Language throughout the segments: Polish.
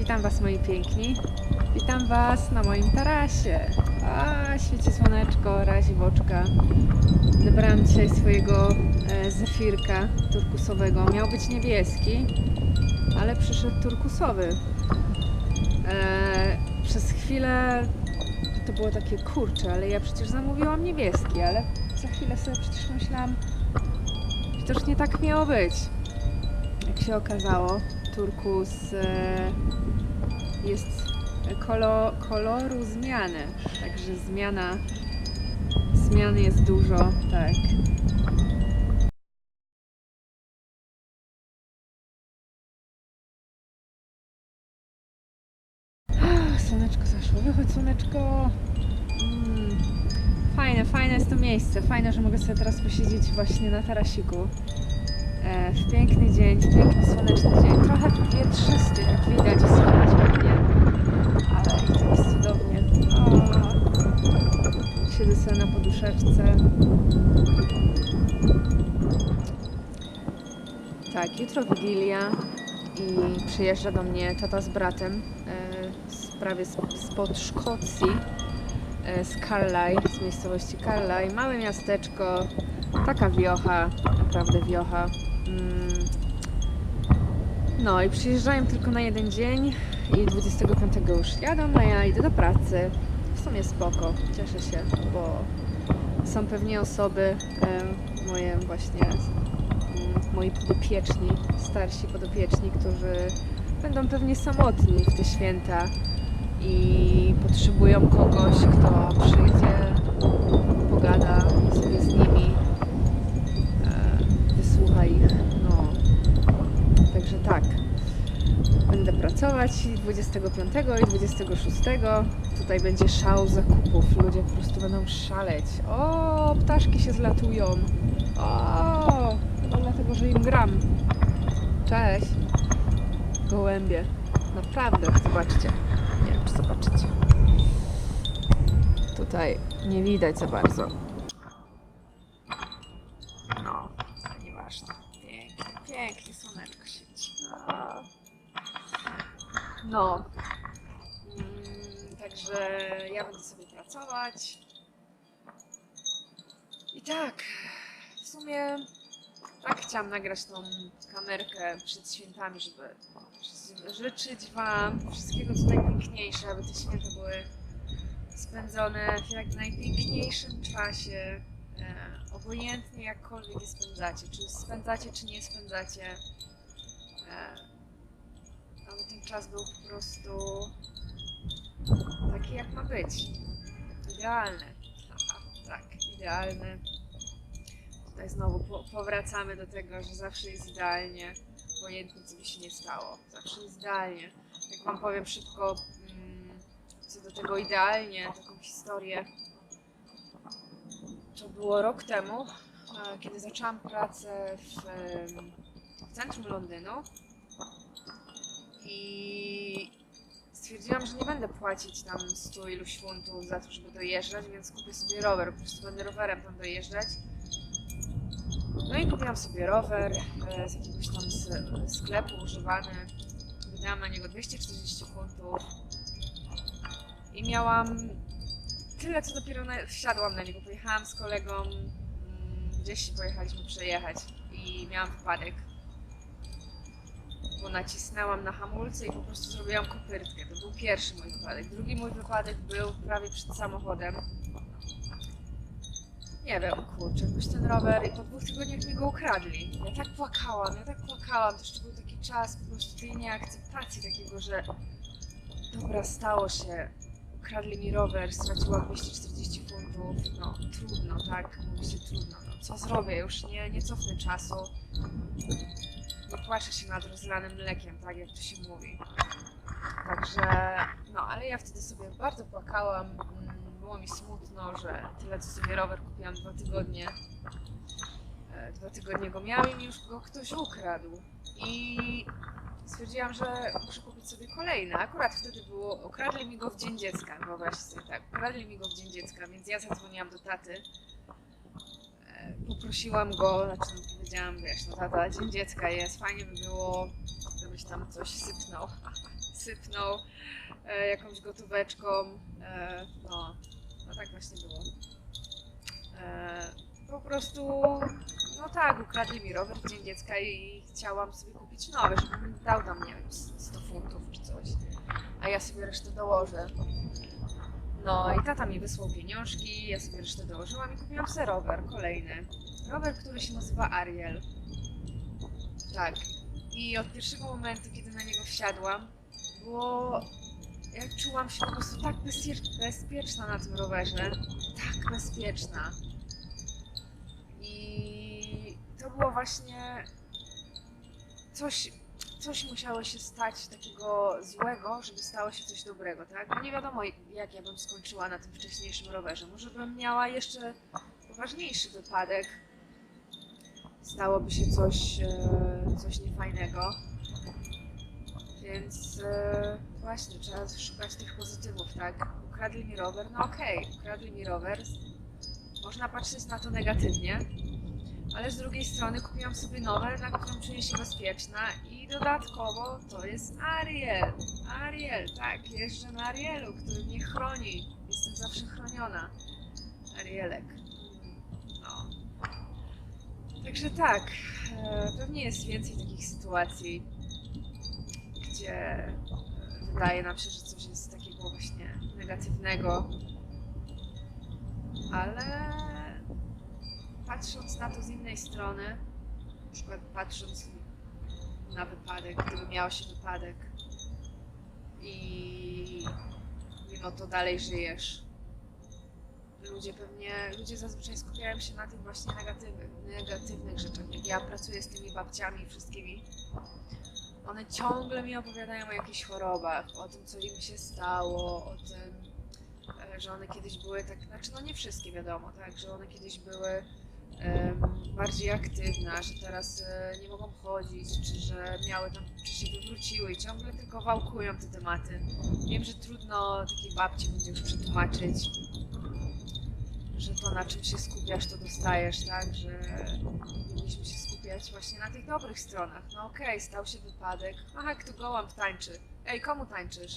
Witam Was moi piękni. Witam Was na moim tarasie. A, świeci słoneczko, razi oczka. Wybrałam dzisiaj swojego e, zefirka turkusowego. Miał być niebieski, ale przyszedł turkusowy. E, przez chwilę to było takie kurcze, ale ja przecież zamówiłam niebieski, ale za chwilę sobie przecież myślałam, widocznie tak miało być. Jak się okazało, turkus e, jest kolo, koloru zmiany, także zmiana, zmiany jest dużo, tak. Ach, Słoneczko zaszło, wychodź słoneczko. Mm. Fajne, fajne jest to miejsce. Fajne, że mogę sobie teraz posiedzieć właśnie na tarasiku. E, w piękny dzień, w piękny słoneczny dzień. Trochę wietrzysty, jak widać, słychać pewnie. Ale i tak jest cudownie. O, siedzę sobie na poduszeczce. Tak, jutro Wigilia i przyjeżdża do mnie tata z bratem e, z, prawie spod Szkocji, e, z Carlisle, z miejscowości Carlisle. Małe miasteczko, taka wiocha, naprawdę wiocha. Mm. No i przyjeżdżają tylko na jeden dzień i 25 już jadą, a ja idę do pracy. W sumie spoko, cieszę się, bo są pewnie osoby, moje właśnie mm, moi podopieczni, starsi podopieczni, którzy będą pewnie samotni w te święta i potrzebują kogoś, kto przyjdzie, pogada sobie z nimi, ich. No, także tak. Będę pracować i 25 i 26. Tutaj będzie szał zakupów. Ludzie po prostu będą szaleć. O, ptaszki się zlatują. O, chyba dlatego, że im gram. Cześć. Gołębie. Naprawdę, zobaczcie. Nie wiem, czy zobaczycie. Tutaj nie widać za bardzo. No, nieważne. Pięknie, pięknie słoneczko świeci. No. No. Mm, także ja będę sobie pracować. I tak, w sumie tak chciałam nagrać tą kamerkę przed świętami, żeby życzyć Wam wszystkiego co najpiękniejsze, aby te święta były spędzone w jak najpiękniejszym czasie. E, obojętnie jakkolwiek je spędzacie, czy spędzacie, czy nie spędzacie. E, aby ten czas był po prostu taki, jak ma być. Idealny. Tak, idealny. Tutaj znowu po, powracamy do tego, że zawsze jest idealnie, obojętnie co by się nie stało. Zawsze jest idealnie. Jak Wam powiem szybko mm, co do tego idealnie, taką historię. To było rok temu, e, kiedy zaczęłam pracę w, w centrum Londynu i stwierdziłam, że nie będę płacić tam 100 iluś funtów za to, żeby dojeżdżać, więc kupię sobie rower, po prostu będę rowerem tam dojeżdżać. No i kupiłam sobie rower e, z jakiegoś tam sklepu używany. Wydałam na niego 240 funtów. I miałam tyle, co dopiero na, wsiadłam na niego. Pojechałam z kolegą, mm, gdzieś pojechaliśmy przejechać i miałam wypadek. Bo nacisnęłam na hamulce i po prostu zrobiłam kopyrtkę. To był pierwszy mój wypadek. Drugi mój wypadek był prawie przed samochodem. Nie wiem, kurczę, jakoś ten rower i po dwóch tygodniach mi go ukradli. Ja tak płakałam, ja tak płakałam. To jeszcze był taki czas po prostu tej nieakceptacji takiego, że dobra, stało się. Ukradli mi rower, straciłam 240 funtów. No, trudno, tak? Mówi się trudno. No, co zrobię? Już nie, nie cofnę czasu. Nie płaczę się nad rozlanym mlekiem, tak jak to się mówi. Także, no, ale ja wtedy sobie bardzo płakałam. Mm, Było mi smutno, że tyle co sobie rower kupiłam dwa tygodnie. e, Dwa tygodnie go miałam i już go ktoś ukradł. I stwierdziłam, że muszę kupić sobie kolejny. Akurat wtedy było, ukradli mi go w dzień dziecka, wyobraźcie sobie tak, ukradli mi go w dzień dziecka, więc ja zadzwoniłam do taty. E, Poprosiłam go, znaczy no, powiedziałam, wiesz, no tata, dzień dziecka jest, fajnie by było, żebyś tam coś sypnął. sypnął e, jakąś gotóweczką. E, no, no tak właśnie było. E, po prostu, no tak, ukradli mi rower w Dzień Dziecka i chciałam sobie kupić nowy, żeby dał tam, nie wiem, 100 funtów czy coś. A ja sobie resztę dołożę. No i tata mi wysłał pieniążki, ja sobie resztę dołożyłam i kupiłam sobie rower, kolejny. Rower, który się nazywa Ariel. Tak. I od pierwszego momentu, kiedy na niego wsiadłam, było... Jak czułam się po prostu tak bezpie- bezpieczna na tym rowerze. Tak bezpieczna. Właśnie coś, coś musiało się stać takiego złego, żeby stało się coś dobrego, tak? Bo nie wiadomo, jak ja bym skończyła na tym wcześniejszym rowerze. Może bym miała jeszcze poważniejszy wypadek. Stałoby się coś, e, coś niefajnego. Więc e, właśnie trzeba szukać tych pozytywów, tak? Ukradli mi rower, no okej, ukradli mi rower. Można patrzeć na to negatywnie, ale z drugiej strony kupiłam sobie nowe, na którym czuję się bezpieczna i dodatkowo to jest Ariel. Ariel, tak, jeżdżę na Arielu, który mnie chroni. Jestem zawsze chroniona. Arielek. No. Także tak, e, pewnie jest więcej takich sytuacji, gdzie e, wydaje nam się, że coś jest takiego właśnie negatywnego, ale patrząc na to z innej strony, na przykład patrząc na wypadek, gdyby miał się wypadek i mimo to dalej żyjesz, ludzie pewnie, ludzie zazwyczaj skupiają się na tych właśnie negatywnych, negatywnych rzeczach. Ja pracuję z tymi babciami wszystkimi, one ciągle mi opowiadają o jakichś chorobach, o tym, co im się stało, o tym, e, że one kiedyś były tak, znaczy no nie wszystkie wiadomo, tak, że one kiedyś były bardziej aktywne, a że teraz e, nie mogą chodzić, czy że miały tam, czy się wywróciły i ciągle tylko wałkują te tematy. Wiem, że trudno takiej babci będzie już przetłumaczyć, że to na czym się skupiasz, to dostajesz, tak? Że powinniśmy się skupiać właśnie na tych dobrych stronach. No okej, stał się wypadek. Aha, kto gołąb tańczy. Ej, komu tańczysz?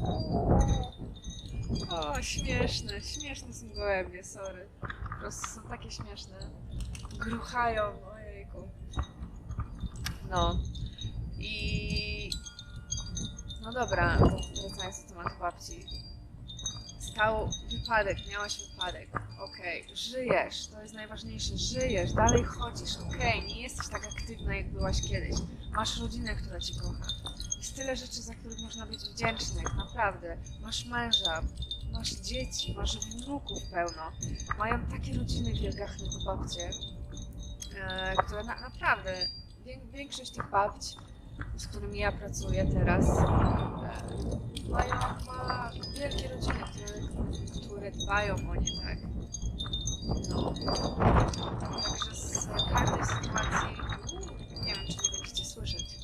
o, śmieszne, śmieszne są gołębie, sorry. Po prostu są takie śmieszne. Gruchają, ojejku. No. I... No dobra, wracając do tematu babci stał wypadek, miałaś wypadek, okej, żyjesz, to jest najważniejsze, żyjesz, dalej chodzisz, okej, nie jesteś tak aktywna jak byłaś kiedyś, masz rodzinę, która cię kocha, jest tyle rzeczy, za których można być wdzięcznych, naprawdę, masz męża, masz dzieci, masz wnuków pełno, mają takie rodziny wielgachne te babcie, e, które na, naprawdę, wię, większość tych babci, z którymi ja pracuję teraz, e, mają ma wielkie rodziny, które, które dbają o nie, tak? No. Także z każdej sytuacji, nie wiem, czy nie będziecie słyszeć.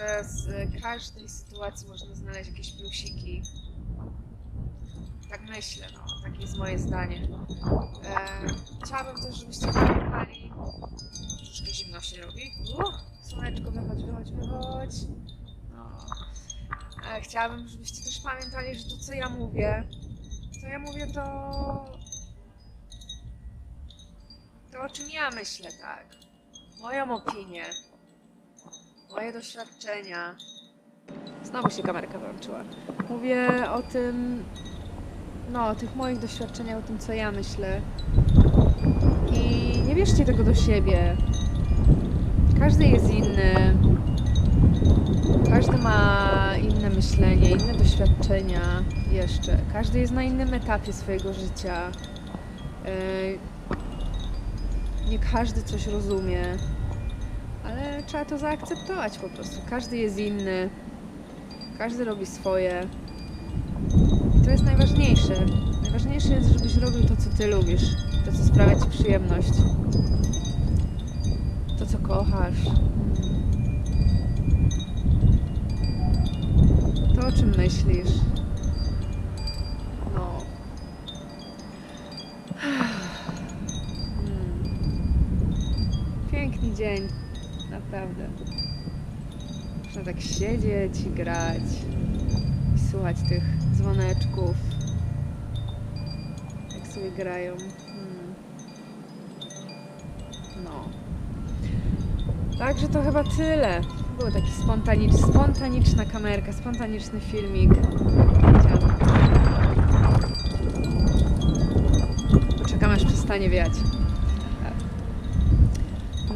Także z każdej sytuacji można znaleźć jakieś plusiki. Tak myślę, no. Takie jest moje zdanie. E, chciałabym też, żebyście pamiętali, troszkę zimno się robi. Uh, słoneczko, wychodź, wychodź, wychodź. No. E, chciałabym, żebyście też pamiętali, że to, co ja mówię, co ja mówię, to. To, o czym ja myślę, tak. Moją opinię, moje doświadczenia. Znowu się kamerka włączyła. Mówię o tym, no, o tych moich doświadczeniach, o tym, co ja myślę. I nie bierzcie tego do siebie. Każdy jest inny. Każdy ma inne myślenie, inne doświadczenia jeszcze. Każdy jest na innym etapie swojego życia. Yy, Nie każdy coś rozumie, ale trzeba to zaakceptować po prostu. Każdy jest inny, każdy robi swoje. I to jest najważniejsze. Najważniejsze jest, żebyś robił to, co ty lubisz, to, co sprawia ci przyjemność, to, co kochasz. To, o czym myślisz. No. Hmm. Piękny dzień. Naprawdę. Można tak siedzieć i grać i słuchać tych dzwoneczków, jak sobie grają. Hmm. No. Także to chyba tyle. Był taki spontanicz, spontaniczna kamerka, spontaniczny filmik. Poczekam aż przestanie wiać.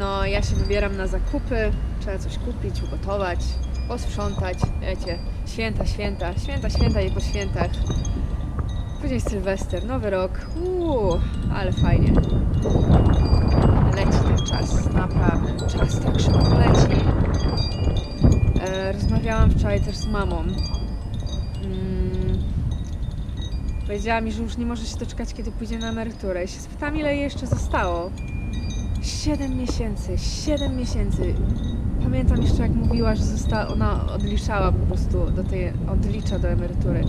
No, ja się wybieram na zakupy. Trzeba coś kupić, ugotować, posprzątać. Wiecie, święta, święta, święta, święta i po świętach. Później Sylwester, Nowy Rok. Uuu, ale fajnie. Leci ten czas, naprawdę. Czas tak szybko leci. E, rozmawiałam wczoraj też z mamą. Mm, powiedziała mi, że już nie może się doczekać, kiedy pójdzie na emeryturę. I się spytam, ile jej jeszcze zostało. 7 miesięcy, 7 miesięcy. Pamiętam jeszcze, jak mówiła, że została, ona odliczała po prostu do tej, odlicza do emerytury.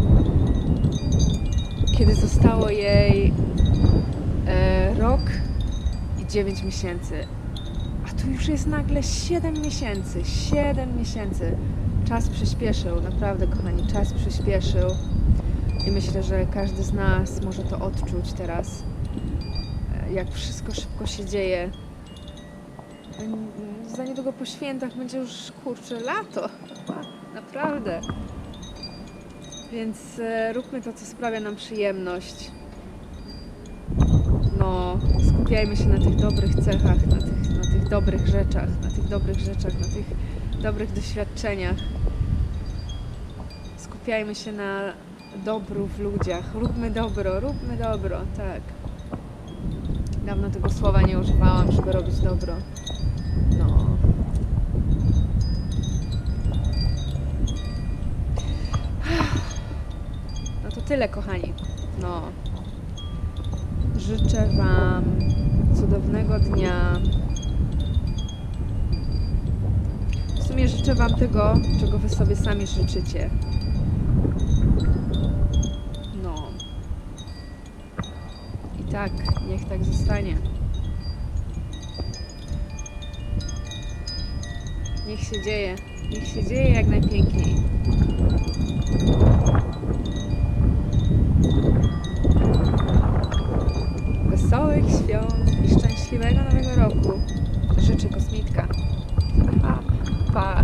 Kiedy zostało jej e, rok i 9 miesięcy. A tu już jest nagle 7 miesięcy, 7 miesięcy. Czas przyspieszył, naprawdę kochani, czas przyspieszył. I myślę, że każdy z nas może to odczuć teraz, e, jak wszystko szybko się dzieje. Mm, Za niedługo po świętach będzie już kurczę lato. Naprawdę. Więc e, róbmy to, co sprawia nam przyjemność. No, skupiajmy się na tych dobrych cechach, na tych, na tych dobrych rzeczach, na tych dobrych rzeczach, na tych dobrych doświadczeniach. Skupiajmy się na dobru w ludziach. Róbmy dobro, róbmy dobro, tak. Dawno tego słowa nie używałam, żeby robić dobro. No. No to tyle, kochani. No. Życzę Wam cudownego dnia. W sumie życzę Wam tego, czego Wy sobie sami życzycie. No. I tak, niech tak zostanie. Niech się dzieje. Niech się dzieje jak najpiękniej. powiedział szczęśliwego nowego roku. Życzy kosmitka. Pa.